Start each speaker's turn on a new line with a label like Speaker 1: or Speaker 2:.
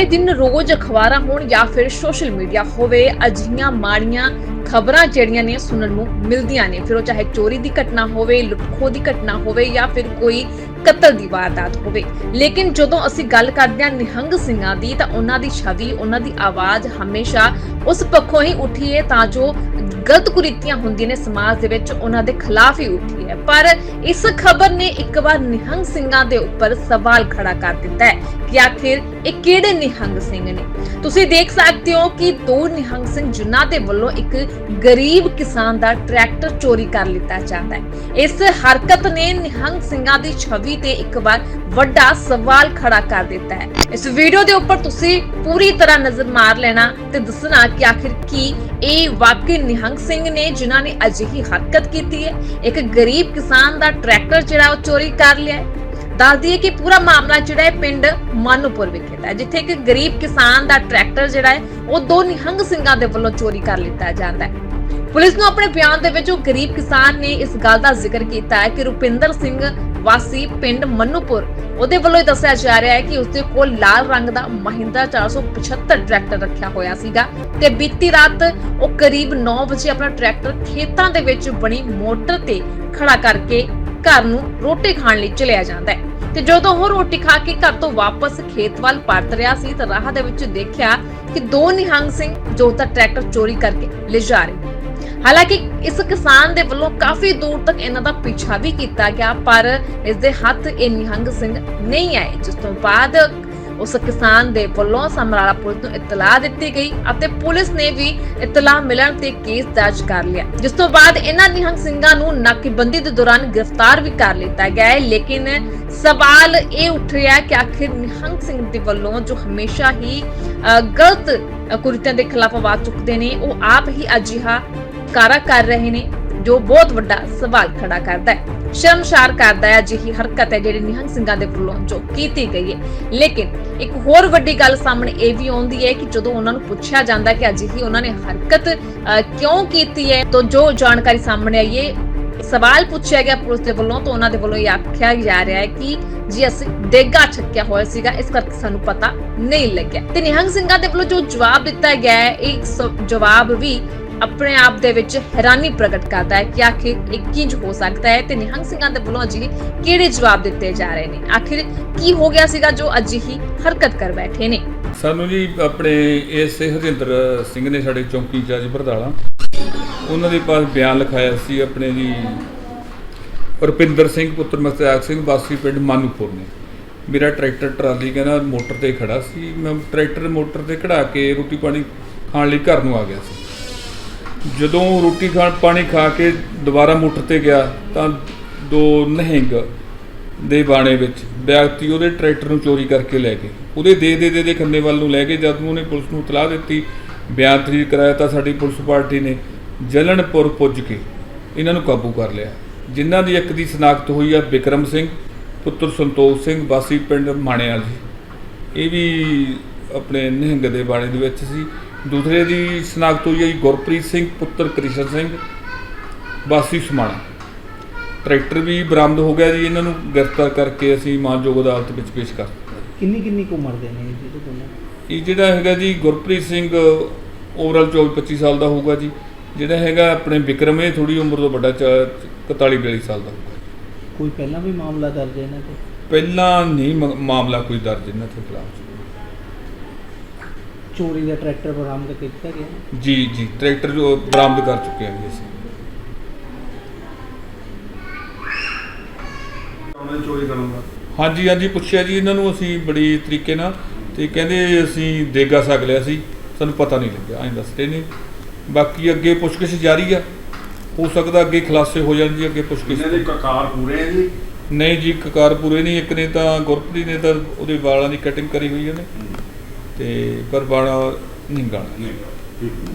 Speaker 1: ਆਏ ਦਿਨ ਰੋਜ਼ ਅਖਬਾਰਾਂ ਹੋਣ ਜਾਂ ਫਿਰ ਸੋਸ਼ਲ ਮੀਡੀਆ ਹੋਵੇ, ਅਜਿਹੀਆਂ ਮਾੜੀਆਂ ਖਬਰਾਂ ਜਿਹੜੀਆਂ ਨੇ ਸੁਣਨ ਨੂੰ ਮਿਲਦੀਆਂ ਨੇ। ਫਿਰ ਉਹ ਚਾਹੇ ਚੋਰੀ ਦੀ ਘਟਨਾ ਹੋਵੇ, ਲੁੱਟਖੋ ਦੀ ਘਟਨਾ ਹੋਵੇ ਜਾਂ ਫਿਰ ਕੋਈ ਕਤਲ ਦੀ ਵਾਰਦਾਤ ਹੋਵੇ। ਲੇਕਿਨ ਜਦੋਂ ਅਸੀਂ ਗੱਲ ਕਰਦੇ ਹਾਂ ਨਿਹੰਗ ਸਿੰਘਾਂ ਦੀ, ਤਾਂ ਉਹਨਾਂ ਦੀ ਛਵੀ, ਉਹਨਾਂ ਦੀ ਆਵਾਜ਼ ਹਮੇਸ਼ਾ ਉਸ ਪੱਖੋਂ ਹੀ ਉੱਠੀ ਹੈ ਤਾਂ ਜੋ ਗਲਤ ਕੁਰੀਤੀਆਂ ਹੁੰਦੀਆਂ ਨੇ ਸਮਾਜ ਦੇ ਵਿੱਚ, ਉਹਨਾਂ ਦੇ ਖਿਲਾਫ ਹੀ ਉੱਠੀ ਹੈ ਪਰ ਇਸ ਖਬਰ ਨੇ ਇੱਕ ਵਾਰ ਨਿਹੰਗ ਸਿੰਘਾਂ ਦੇ ਉੱਪਰ ਸਵਾਲ ਖੜਾ ਕਰ ਦਿੱਤਾ ਹੈ ਕਿ ਆਖਿਰ ਇਹ ਕਿਹੜੇ ਨਿਹੰਗ ਸਿੰਘ ਨੇ? ਤੁਸੀਂ ਦੇਖ ਸਕਦੇ ਹੋ ਕਿ ਦੋ ਨਿਹੰਗ ਸਿੰਘ ਜਿਨ੍ਹਾਂ ਦੇ ਵੱਲੋਂ ਇੱਕ ਗਰੀਬ ਕਿਸਾਨ ਦਾ ਟਰੈਕਟਰ ਚੋਰੀ ਕਰ ਲਿੱਤਾ ਜਾਂਦਾ ਹੈ। ਇਸ ਹਰਕਤ ਨੇ ਨਿਹੰਗ ਸਿੰਘਾਂ ਦੀ ਛਵੀ ਤੇ ਇੱਕ ਵਾਰ ਵੱਡਾ ਸਵਾਲ ਖੜਾ ਕਰ ਦਿੱਤਾ ਹੈ। ਇਸ ਵੀਡੀਓ ਦੇ ਉੱਪਰ ਤੁਸੀਂ ਪੂਰੀ ਤਰ੍ਹਾਂ ਨਜ਼ਰ ਮਾਰ ਲੈਣਾ ਤੇ ਦੱਸਣਾ ਕਿ ਆਖਿਰ ਕੀ ਇਹ ਵਾਕਈ ਨਿਹੰਗ ਸਿੰਘ ਨੇ ਜਿਨ੍ਹਾਂ ਨੇ ਅਜਿਹੀ ਹਰਕਤ ਕੀਤੀ ਹੈ? ਇੱਕ ਗਰੀਬ ਕਿਸਾਨ ਦਾ ਟਰੈਕਟਰ ਜਿਹੜਾ ਉਹ ਚੋਰੀ ਕਰ ਲਿਆ ਦੱਸ ਦਈਏ ਕਿ ਪੂਰਾ ਮਾਮਲਾ ਜਿਹੜਾ ਹੈ ਪਿੰਡ ਮਾਨੂਪੁਰ ਵਿਖੇ ਦਾ ਜਿੱਥੇ ਇੱਕ ਗਰੀਬ ਕਿਸਾਨ ਦਾ ਟਰੈਕਟਰ ਜਿਹੜਾ ਹੈ, ਉਹ ਦੋ ਨਿਹੰਗ ਸਿੰਘਾਂ ਦੇ ਵੱਲੋਂ ਚੋਰੀ ਕਰ ਲਿੱਤਾ ਜਾਂਦਾ ਹੈ। ਪੁਲਿਸ ਨੂੰ ਆਪਣੇ ਬਿਆਨ ਦੇ ਵਿੱਚ ਉਹ ਗਰੀਬ ਕਿਸਾਨ ਨੇ ਇਸ ਗੱਲ ਦਾ ਜ਼ਿਕਰ ਕੀਤਾ ਹੈ ਕਿ ਰੁਪਿੰਦਰ ਸਿੰਘ ਵਾਸੀ ਪਿੰਡ ਮੰਨੂਪੁਰ, ਉਹਦੇ ਵੱਲੋਂ ਦੱਸਿਆ ਜਾ ਰਿਹਾ ਹੈ ਕਿ ਉਸਦੇ ਕੋਲ ਲਾਲ ਰੰਗ ਦਾ ਮਹਿੰਦਰਾ 475 ਟਰੈਕਟਰ ਰੱਖਿਆ ਹੋਇਆ ਸੀਗਾ ਤੇ ਬੀਤੀ ਰਾਤ ਉਹ ਕਰੀਬ 9 ਵਜੇ ਆਪਣਾ ਟਰੈਕਟਰ ਖੇਤਾਂ ਦੇ ਵਿੱਚ ਬਣੀ ਮੋਟਰ ਤੇ ਖੜਾ ਕਰਕੇ ਘਰ ਨੂੰ ਰੋਟੀ ਖਾਣ ਲਈ ਚਲਿਆ ਜਾਂਦਾ ਹੈ। ਤੇ ਜਦੋਂ ਉਹ ਰੋਟੀ ਖਾ ਕੇ ਘਰ ਤੋਂ ਵਾਪਸ ਖੇਤ ਵੱਲ ਪਰਤ ਰਿਹਾ ਸੀ ਤਾਂ ਰਾਹ ਦੇ ਵਿੱਚ ਦੇਖਿਆ ਕਿ ਦੋ ਨਿਹੰਗ ਸਿੰਘ ਜੋ ਤਾਂ ਟਰੈਕਟਰ ਚੋਰੀ ਕਰਕੇ ਲਿਜਾ ਰਹੇ ਹਾਲਾਂਕਿ ਇਸ ਕਿਸਾਨ ਦੇ ਵੱਲੋਂ ਕਾਫੀ ਦੂਰ ਤੱਕ ਇਹਨਾਂ ਦਾ ਪਿੱਛਾ ਵੀ ਕੀਤਾ ਗਿਆ, ਪਰ ਇਸ ਦੇ ਹੱਥ ਇਹ ਨਿਹੰਗ ਸਿੰਘ ਨਹੀਂ ਆਏ, ਜਿਸ ਤੋਂ ਬਾਅਦ ਉਸ ਕਿਸਾਨ ਦੇ ਵੱਲੋਂ ਸਮਰਾਲਾ ਪੁਲਿਸ ਨੂੰ ਇਤਲਾਹ ਦਿੱਤੀ ਗਈ ਅਤੇ ਪੁਲਿਸ ਨੇ ਵੀ ਇਤਲਾਹ ਮਿਲਣ ਤੇ ਕੇਸ ਦਰਜ ਕਰ ਲਿਆ। ਜਿਸ ਤੋਂ ਬਾਅਦ ਇਹਨਾਂ ਨਿਹੰਗ ਸਿੰਘਾਂ ਨੂੰ ਨਾਕੇਬੰਦੀ ਦੇ ਦੌਰਾਨ ਗ੍ਰਿਫਤਾਰ ਵੀ ਕਰ ਲਿੱਤਾ ਗਿਆ ਹੈ ਲੇਕਿਨ ਸਵਾਲ ਇਹ ਉੱਠ ਰਿਹਾ ਹੈ ਕਿ ਆਖਿਰ ਨਿਹੰਗ ਸਿੰਘ ਦੇ ਵੱਲੋਂ ਜੋ ਹਮੇਸ਼ਾ ਹੀ ਗਲਤ ਅ, ਕੁਰੀਤੀਆਂ ਦੇ ਖਿਲਾਫ ਆਵਾਜ਼ ਚੁੱਕਦੇ ਨੇ ਉਹ ਆਪ ਹੀ ਅਜਿਹਾ ਕਾਰਾ ਕਰ ਰਹੇ ਨੇ। ਜੋ ਬਹੁਤ ਵੱਡਾ ਸਵਾਲ ਖੜਾ ਕਰਦਾ ਹੈ। ਸ਼ਰਮਸ਼ਾਰ ਕਰਦਾ ਹੈ ਅਜਿਹੀ ਹਰਕਤ ਹੈ ਜਿਹੜੀ ਨਿਹੰਗ ਸਿੰਘਾਂ ਦੇ ਵੱਲੋਂ ਜੋ ਕੀਤੀ ਗਈ ਹੈ। ਲੇਕਿਨ ਇੱਕ ਹੋਰ ਵੱਡੀ ਗੱਲ ਸਾਹਮਣੇ ਇਹ ਵੀ ਆਉਂਦੀ ਹੈ ਕਿ ਜਦੋਂ ਉਹਨਾਂ ਨੂੰ ਪੁੱਛਿਆ ਜਾਂਦਾ ਕਿ ਅਜਿਹੀ ਉਹਨਾਂ ਨੇ ਹਰਕਤ ਕਿਉਂ ਕੀਤੀ ਹੈ, ਤਾਂ ਜੋ ਜਾਣਕਾਰੀ ਸਾਹਮਣੇ ਆਈ ਹੈ, ਸਵਾਲ ਪੁੱਛਿਆ ਗਿਆ ਪੁਲਿਸ ਦੇ ਵੱਲੋਂ, ਤਾਂ ਉਹਨਾਂ ਦੇ ਵੱਲੋਂ ਇਹ ਆਖਿਆ ਜਾ ਰਿਹਾ ਹੈ ਕਿ ਜੀ ਅਸੀਂ ਡੇਗਾ ਛੱਕਿਆ ਹੋਇਆ ਸੀਗਾ, ਇਸ ਕਰਕੇ ਸਾਨੂੰ ਪਤਾ ਨਹੀਂ ਲੱਗਿਆ। ਤੇ ਨਿਹੰਗ ਸਿੰਘਾਂ ਦੇ ਵੱਲੋਂ ਜੋ ਜਵਾਬ ਦਿੱਤਾ ਗਿਆ ਹੈ, ਇਹ ਜਵਾਬ ਵੀ ਆਪਣੇ ਆਪ ਦੇ ਵਿੱਚ ਹੈਰਾਨੀ ਪ੍ਰਗਟ ਕਰਦਾ ਹੈ ਕਿ ਆਖਿਰ ਇਹ ਕਿੰਜ ਹੋ ਸਕਦਾ ਹੈ ਤੇ ਨਿਹੰਗ ਸਿੰਘਾਂ ਦੇ ਵੱਲੋਂ ਅਜਿਹੇ ਕਿਹੜੇ ਜਵਾਬ ਦਿੱਤੇ ਜਾ ਰਹੇ ਨੇ? ਆਖਿਰ ਕੀ ਹੋ ਗਿਆ ਸੀਗਾ ਜੋ ਅਜਿਹੀ ਹਰਕਤ ਕਰ ਬੈਠੇ ਨੇ?
Speaker 2: ਸਾਨੂੰ ਜੀ ਆਪਣੇ ਇਸ ਹਰਿੰਦਰ ਸਿੰਘ ਨੇ ਸਾਡੇ ਚੌਂਕੀ ਜੱਜ ਬਰਦਾਲਾ ਉਹਨਾਂ ਦੇ ਪਾਸ ਬਿਆਨ ਲਿਖਾਇਆ ਸੀ ਆਪਣੇ ਜੀ ਰੁਪਿੰਦਰ ਸਿੰਘ, ਪੁੱਤਰ ਮਖਤਿਆਰ ਸਿੰਘ, ਵਾਸੀ ਪਿੰਡ ਮਾਨੂਪੁਰ ਨੇ। ਮੇਰਾ ਟਰੈਕਟਰ ਟਰਾਲੀ ਕਹਿੰਦਾ ਮੋਟਰ ਤੇ ਖੜਾ ਸੀ। ਮੈਂ ਟਰੈਕਟਰ ਮੋਟਰ ਤੇ ਖੜਾ ਕੇ ਰੋਟੀ ਪਾਣੀ ਖਾਣ ਲਈ ਘਰ ਨੂੰ ਆ ਗਿਆ ਸੀ। ਜਦੋਂ ਰੋਟੀ ਖਾਣ, ਪਾਣੀ ਖਾ ਕੇ ਦੁਬਾਰਾ ਮੋਟਰ ਤੇ ਗਿਆ, ਤਾਂ ਦੋ ਨਹਿੰਗ ਦੇ ਬਾਣੇ ਵਿੱਚ ਵਿਅਕਤੀ ਉਹਦੇ ਟਰੈਕਟਰ ਨੂੰ ਚੋਰੀ ਕਰਕੇ ਲੈ ਗਏ। ਉਹਦੇ ਦੇ ਦੇ ਦੇ ਦੇ ਖੰਨੇ ਵੱਲ ਨੂੰ ਲੈ ਕੇ ਜਦ ਉਹਨੇ ਪੁਲਿਸ ਨੂੰ ਤਲਾਹ ਦਿੱਤੀ, ਬਿਆਨ ਤਰੀਕ ਕਰਾਇਆ, ਤਾਂ ਸਾਡੀ ਪੁਲਿਸ ਪਾਰਟੀ ਨੇ ਜਲਣਪੁਰ ਪੁੱਜ ਕੇ ਇਹਨਾਂ ਨੂੰ ਕਾਬੂ ਕਰ ਲਿਆ। ਜਿਨ੍ਹਾਂ ਦੀ ਇੱਕ ਦੀ ਸ਼ਨਾਖਤ ਹੋਈ ਆ ਵਿਕਰਮ ਸਿੰਘ, ਪੁੱਤਰ ਸੰਤੋਖ ਸਿੰਘ, ਵਾਸੀ ਪਿੰਡ ਮਾਣਿਆਲ ਜੀ। ਇਹ ਵੀ ਆਪਣੇ ਨਿਹੰਗ ਦੇ ਬਾਣੇ ਦੇ ਵਿੱਚ ਸੀ। ਦੂਸਰੇ ਦੀ ਸ਼ਨਾਖਤ ਹੋਈ ਹੈ ਜੀ ਗੁਰਪ੍ਰੀਤ ਸਿੰਘ ਪੁੱਤਰ ਕ੍ਰਿਸ਼ਨ ਸਿੰਘ ਵਾਸੀ ਸਮਾਣਾ। ਟਰੈਕਟਰ ਵੀ ਬਰਾਮਦ ਹੋ ਗਿਆ ਜੀ ਇਹਨਾਂ ਨੂੰ ਗ੍ਰਿਫਤਾਰ ਕਰਕੇ ਅਸੀਂ ਮਾਨਯੋਗ ਅਦਾਲਤ ਵਿੱਚ ਪੇਸ਼ ਕਰ
Speaker 3: ਕਿੰਨੀ ਕਿੰਨੀ ਕੁ ਉਮਰ ਦੇ ਨੇ ਜਿਹੜੇ ਦੋਨੋਂ
Speaker 2: ਇਹ ਜਿਹੜਾ ਹੈਗਾ ਜੀ ਗੁਰਪ੍ਰੀਤ ਸਿੰਘ ਓਵਰਆਲ 24 25 ਸਾਲ ਦਾ ਹੋਊਗਾ ਜੀ। ਜਿਹੜਾ ਹੈਗਾ ਆਪਣੇ ਵਿਕਰਮ ਇਹ ਥੋੜੀ ਉਮਰ ਤੋਂ ਵੱਡਾ 41 42 ਸਾਲ ਦਾ ਹੋਊਗਾ।
Speaker 3: ਕੋਈ ਪਹਿਲਾਂ ਵੀ ਮਾਮਲਾ ਦਰਜ ਹੈ ਇਹਨਾਂ ਤੇ?
Speaker 2: ਪਹਿਲਾਂ ਨਹੀਂ ਮਾਮਲਾ ਕੋਈ ਦਰਜ ਇਹਨਾਂ ਦੇ ਖਿਲਾਫ।
Speaker 3: ਚੋਰੀ ਦਾ ਟਰੈਕਟਰ ਬਰਾਮਦ ਕੀਤਾ ਗਿਆ?
Speaker 2: ਜੀ ਜੀ ਟਰੈਕਟਰ ਜੋ ਬਰਾਮਦ ਕਰ ਚੁੱਕੇ ਹਾਂ ਜੀ ਅਸੀਂ।
Speaker 4: ਉਹਨਾਂ ਨੇ ਚੋਰੀ ਕਰਨ ਦਾ
Speaker 2: ਹਾਂਜੀ ਹਾਂਜੀ ਪੁੱਛਿਆ ਜੀ ਇਹਨਾਂ ਨੂੰ ਅਸੀਂ ਬੜੀ ਤਰੀਕੇ ਨਾਲ ਤੇ ਕਹਿੰਦੇ ਅਸੀਂ ਦੇਗਾ ਸਕ ਲਿਆ ਸੀ ਸਾਨੂੰ ਪਤਾ ਨਹੀਂ ਲੱਗਿਆ ਐਂ ਦੱਸਦੇ ਨੇ। ਬਾਕੀ ਅੱਗੇ ਪੁੱਛਗਿੱਛ ਜਾਰੀ ਆ। ਹੋ ਸਕਦਾ ਅੱਗੇ ਖੁਲਾਸੇ ਹੋ ਜਾਣ ਜੀ ਅੱਗੇ ਪੁੱਛਗਿੱਛ
Speaker 4: ਇਹਨਾਂ ਦੇ ਕਕਾਰ ਪੂਰੇ ਜੀ?
Speaker 2: ਨਹੀਂ ਜੀ ਕਕਾਰ ਪੂਰੇ ਨਹੀਂ ਇੱਕ ਨੇ ਤਾਂ ਗੁਰਪ੍ਰੀਤ ਨੇ ਤਾਂ ਉਹਦੇ ਵਾਲਾਂ ਦੀ ਕਟਿੰਗ ਕਰੀ ਹੋਈ ਉਹਨੇ। ਤੇ ਪਰ ਵਾਲਾ ਨਹੀਂ ਗਾਣਾ